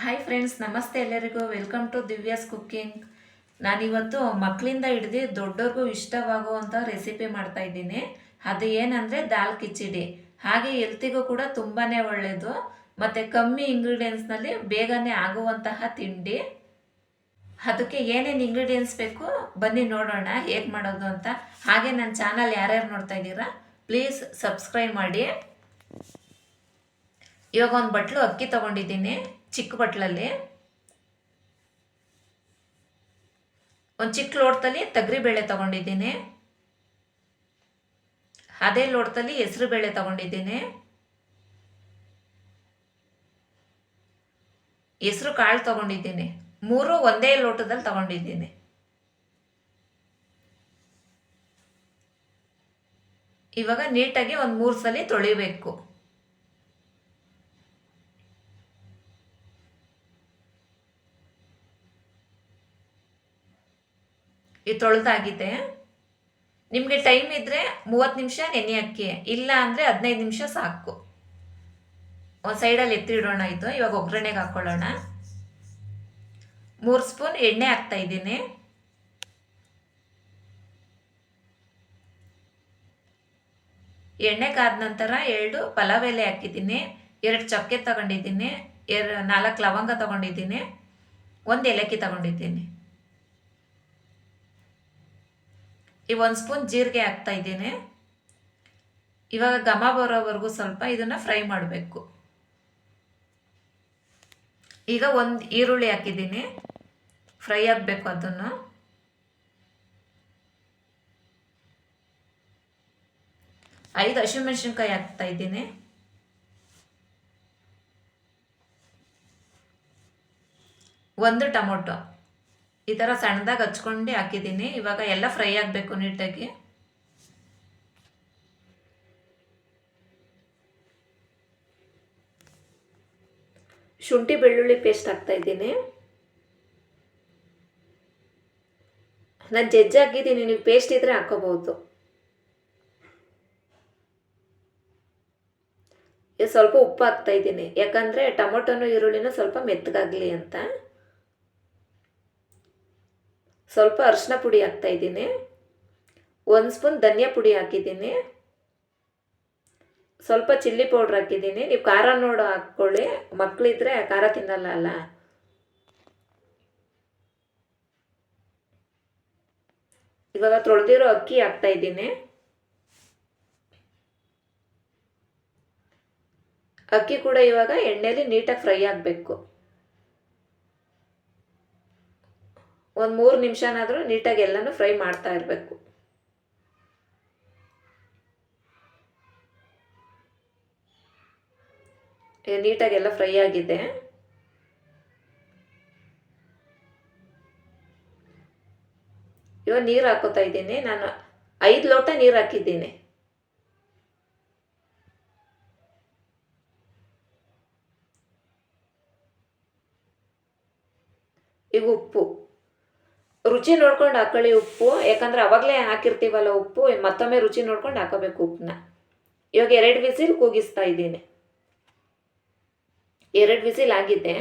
Hi friends ನಮಸ್ತೆ ಎಲ್ಲರಿಗೂ. Welcome to Divya's cooking ನಾನಿವತ್ತು ಮಕ್ಕಳಿಂದ ಹಿಡ್ದು ದೊಡ್ಡವ್ರಿಗೂ ಇಷ್ಟವಾಗುವಂಥ ರೆಸಿಪಿ ಮಾಡ್ತಾ ಇದ್ದೀನಿ. ಅದು ಏನಂದರೆ ದಾಲ್ ಕಿಚಡಿ. ಹಾಗೆ ಎಲ್ತಿಗೂ ಕೂಡ ತುಂಬಾ ಒಳ್ಳೆಯದು ಮತ್ತು ಕಮ್ಮಿ ಇಂಗ್ರೀಡಿಯೆಂಟ್ಸ್ನಲ್ಲಿ ಬೇಗನೆ ಆಗುವಂತಹ ತಿಂಡಿ. ಅದಕ್ಕೆ ಏನೇನು ಇಂಗ್ರೀಡಿಯೆಂಟ್ಸ್ ಬೇಕು ಬನ್ನಿ ನೋಡೋಣ, ಹೇಗೆ ಮಾಡೋದು ಅಂತ. ಹಾಗೆ ನನ್ನ ಚಾನಲ್ ಯಾರ್ಯಾರು ನೋಡ್ತಾ ಇದ್ದೀರಾ ಪ್ಲೀಸ್ ಸಬ್ಸ್ಕ್ರೈಬ್ ಮಾಡಿ. ಇವಾಗ ಒಂದು ಬಟ್ಲು ಅಕ್ಕಿ ತಗೊಂಡಿದ್ದೀನಿ, ಚಿಕ್ಕ ಬಟ್ಲಲ್ಲಿ. ಒಂದು ಚಿಕ್ಕ ಲೋಟದಲ್ಲಿ ತೊಗರಿಬೇಳೆ ತಗೊಂಡಿದ್ದೀನಿ. ಅದೇ ಲೋಟದಲ್ಲಿ ಹೆಸರು ಬೇಳೆ ತಗೊಂಡಿದ್ದೀನಿ. ಹೆಸರು ಕಾಳು ತಗೊಂಡಿದ್ದೀನಿ. ಮೂರು ಒಂದೇ ಲೋಟದಲ್ಲಿ ತಗೊಂಡಿದ್ದೀನಿ. ಇವಾಗ ನೀಟಾಗಿ ಒಂದು ಮೂರು ಸಲ ತೊಳಿಬೇಕು. ಇದು ತೊಳೆದಾಗಿದೆ. ನಿಮಗೆ ಟೈಮ್ ಇದ್ದರೆ ಮೂವತ್ತು ನಿಮಿಷ ನೆನೆ ಅಕ್ಕಿ, ಇಲ್ಲ ಅಂದರೆ ಹದಿನೈದು ನಿಮಿಷ ಸಾಕು. ಒಂದು ಸೈಡಲ್ಲಿ ಎತ್ತಿಡೋಣ ಇದು, ಇವಾಗ ಒಗ್ಗರಣೆಗೆ ಹಾಕ್ಕೊಳ್ಳೋಣ ಮೂರು ಸ್ಪೂನ್ ಎಣ್ಣೆ ಹಾಕ್ತಾ ಇದ್ದೀನಿ. ಎಣ್ಣೆ ಕಾದ ನಂತರ ಎರಡು ಪಲಾವ್ ಎಲೆ ಹಾಕಿದ್ದೀನಿ, ಎರಡು ಚಕ್ಕೆ ತಗೊಂಡಿದ್ದೀನಿ ಎರಡು ನಾಲ್ಕು ಲವಂಗ ತಗೊಂಡಿದ್ದೀನಿ, ಒಂದು ಏಲಕ್ಕಿ ತಗೊಂಡಿದ್ದೀನಿ. ಈ ಒಂದು ಸ್ಪೂನ್ ಜೀರಿಗೆ ಹಾಕ್ತಾ ಇದ್ದೀನಿ. ಇವಾಗ ಘಮ ಬರೋವರೆಗೂ ಸ್ವಲ್ಪ ಇದನ್ನು ಫ್ರೈ ಮಾಡಬೇಕು. ಈಗ ಒಂದು ಈರುಳ್ಳಿ ಹಾಕಿದ್ದೀನಿ. ಫ್ರೈ ಆಗಬೇಕು ಅದನ್ನು. ಐದು ಹಸಿಮೆಣಸಿನ್ಕಾಯಿ ಹಾಕ್ತಾ ಇದ್ದೀನಿ. ಒಂದು ಟೊಮೊಟೊ. ಈ ಥರ ಸಣ್ಣದಾಗಿ ಹಚ್ಕೊಂಡು ಹಾಕಿದ್ದೀನಿ. ಇವಾಗ ಎಲ್ಲ ಫ್ರೈ ಆಗಬೇಕು ನೀಟಾಗಿ. ಶುಂಠಿ ಬೆಳ್ಳುಳ್ಳಿ ಪೇಸ್ಟ್ ಹಾಕ್ತಾ ಇದ್ದೀನಿ. ನಾನು ಜಜ್ಜಿ ಹಾಕಿದ್ದೀನಿ ನೀವು ಪೇಸ್ಟ್ ಇದ್ದರೆ ಹಾಕೋಬಹುದು. ಸ್ವಲ್ಪ ಉಪ್ಪು ಹಾಕ್ತಾ ಇದ್ದೀನಿ. ಯಾಕಂದರೆ ಟೊಮೊಟೊನು ಈರುಳ್ಳಿನೂ ಸ್ವಲ್ಪ ಮೆತ್ತಗಾಗಲಿ ಅಂತ. ಸ್ವಲ್ಪ ಅರಿಶಿನ ಪುಡಿ ಹಾಕ್ತಾ ಇದ್ದೀನಿ. ಒಂದು ಸ್ಪೂನ್ ಧನಿಯಾ ಪುಡಿ ಹಾಕಿದ್ದೀನಿ. ಸ್ವಲ್ಪ ಚಿಲ್ಲಿ ಪೌಡ್ರ್ ಹಾಕಿದ್ದೀನಿ. ನೀವು ಖಾರ ನೋಡು ಹಾಕ್ಕೊಳ್ಳಿ ಮಕ್ಕಳಿದ್ರೆ ಖಾರ ತಿನ್ನಲ್ಲ ಅಲ್ಲ. ಇವಾಗ ತೊಳೆದಿರೋ ಅಕ್ಕಿ ಹಾಕ್ತಾ ಇದ್ದೀನಿ. ಅಕ್ಕಿ ಕೂಡ ಇವಾಗ ಎಣ್ಣೆಯಲ್ಲಿ ನೀಟಾಗಿ ಫ್ರೈ ಆಗಬೇಕು. ಒಂದು ಮೂರು ನಿಮಿಷನಾದರೂ ನೀಟಾಗಿ ಎಲ್ಲನೂ ಫ್ರೈ ಮಾಡ್ತಾ ಇರಬೇಕು. ನೀಟಾಗೆಲ್ಲ ಫ್ರೈ ಆಗಿದೆ. ಇವಾಗ ನೀರು ಹಾಕೋತಾ ಇದ್ದೀನಿ. ನಾನು ಐದು ಲೋಟ ನೀರು ಹಾಕಿದ್ದೀನಿ. ಈಗ ಉಪ್ಪು. ರುಚಿ ನೋಡ್ಕೊಂಡು ಹಾಕೊಳ್ಳಿ ಉಪ್ಪು. ಯಾಕಂದ್ರೆ ಅವಾಗಲೇ ಹಾಕಿರ್ತೀವಲ್ಲ ಉಪ್ಪು, ಮತ್ತೊಮ್ಮೆ ರುಚಿ ನೋಡ್ಕೊಂಡು ಹಾಕೋಬೇಕು ಉಪ್ಪನ್ನ. ಇವಾಗ ಎರಡು ವಿಸಿಲ್ ಕೂಗಿಸ್ತಾ ಇದ್ದೀನಿ. ಎರಡು ವಿಸಿಲ್ ಆಗಿದೆ.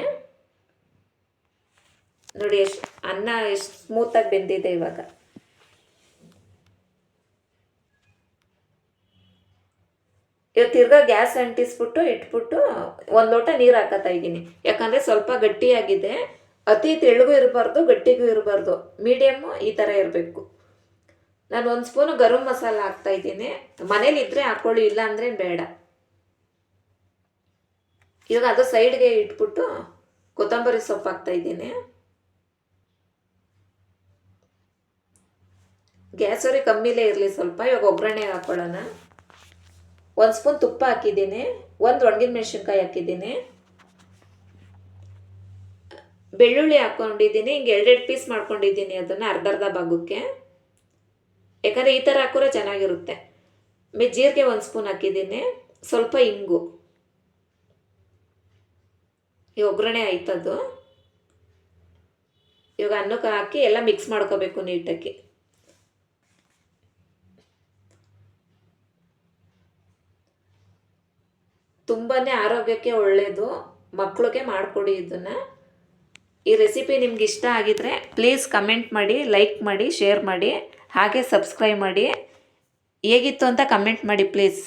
ನೋಡಿ, ಎಷ್ಟು ಅನ್ನ ಎಷ್ಟು ಸ್ಮೂತಾಗಿ ಬೆಂದಿದೆ ಇವಾಗ. ಇವಾಗ ತಿರ್ಗಾ ಗ್ಯಾಸ್ ಅಂಟಿಸ್ಬಿಟ್ಟು, ಇಟ್ಬಿಟ್ಟು ಒಂದು ಲೋಟ ನೀರು ಹಾಕತ್ತಾ ಇದ್ದೀನಿ. ಯಾಕಂದರೆ ಸ್ವಲ್ಪ ಗಟ್ಟಿಯಾಗಿದೆ. ಅತಿ ತೆಳ್ಳಗೂ ಇರಬಾರ್ದು, ಗಟ್ಟಿಗೂ ಇರಬಾರ್ದು. ಮೀಡಿಯಮ್ಮು ಈ ಥರ ಇರಬೇಕು. ನಾನು ಒಂದು ಸ್ಪೂನು ಗರಂ ಮಸಾಲ ಹಾಕ್ತಾ ಇದ್ದೀನಿ. ಮನೇಲಿ ಇದ್ರೆ ಹಾಕ್ಕೊಳ್ಳಿ ಇಲ್ಲ ಅಂದರೆ ಬೇಡ. ಇವಾಗ ಅದು ಸೈಡ್ಗೆ ಇಟ್ಬಿಟ್ಟು ಕೊತ್ತಂಬರಿ ಸೊಪ್ಪು ಹಾಕ್ತಾ ಇದ್ದೀನಿ. ಗ್ಯಾಸ್ ಅವ್ರಿ ಕಮ್ಮಿಲೇ ಇರಲಿ ಸ್ವಲ್ಪ, ಇವಾಗ ಒಗ್ಗರಣೆ ಹಾಕ್ಕೊಳ್ಳೋಣ ಒಂದು ಸ್ಪೂನ್ ತುಪ್ಪ ಹಾಕಿದ್ದೀನಿ. ಒಂದು ಒಣಗಿನ ಮೆಣಸಿನ್ಕಾಯಿ ಹಾಕಿದ್ದೀನಿ. ಬೆಳ್ಳುಳ್ಳಿ ಹಾಕ್ಕೊಂಡಿದ್ದೀನಿ ಹಿಂಗೆ ಎರಡೆರಡು ಪೀಸ್ ಮಾಡ್ಕೊಂಡಿದ್ದೀನಿ ಅದನ್ನು ಅರ್ಧ ಅರ್ಧ ಭಾಗಕ್ಕೆ. ಯಾಕಂದರೆ ಈ ಥರ ಹಾಕಿದ್ರೆ ಚೆನ್ನಾಗಿರುತ್ತೆ. ಮೇ ಜೀರಿಗೆ ಒಂದು ಸ್ಪೂನ್ ಹಾಕಿದ್ದೀನಿ, ಸ್ವಲ್ಪ ಇಂಗು. ಈ ಒಗ್ಗರಣೆ ಆಯ್ತದು. ಇವಾಗ ಅನ್ನಕ್ಕೆ ಹಾಕಿ ಎಲ್ಲ ಮಿಕ್ಸ್ ಮಾಡ್ಕೋಬೇಕು ನೀಟಾಗಿ. ತುಂಬಾ ಆರೋಗ್ಯಕ್ಕೆ ಒಳ್ಳೆಯದು ಮಕ್ಕಳಿಗೆ ಮಾಡಿಕೊಡಿ ಇದನ್ನು. ಈ ರೆಸಿಪಿ ನಿಮ್ಗೆ ಇಷ್ಟ ಆಗಿದ್ರೆ ಪ್ಲೀಸ್ ಕಮೆಂಟ್ ಮಾಡಿ ಲೈಕ್ ಮಾಡಿ ಶೇರ್ ಮಾಡಿ, ಹಾಗೆ ಸಬ್ಸ್ಕ್ರೈಬ್ ಮಾಡಿ. ಹೇಗಿತ್ತು ಅಂತ ಕಮೆಂಟ್ ಮಾಡಿ ಪ್ಲೀಸ್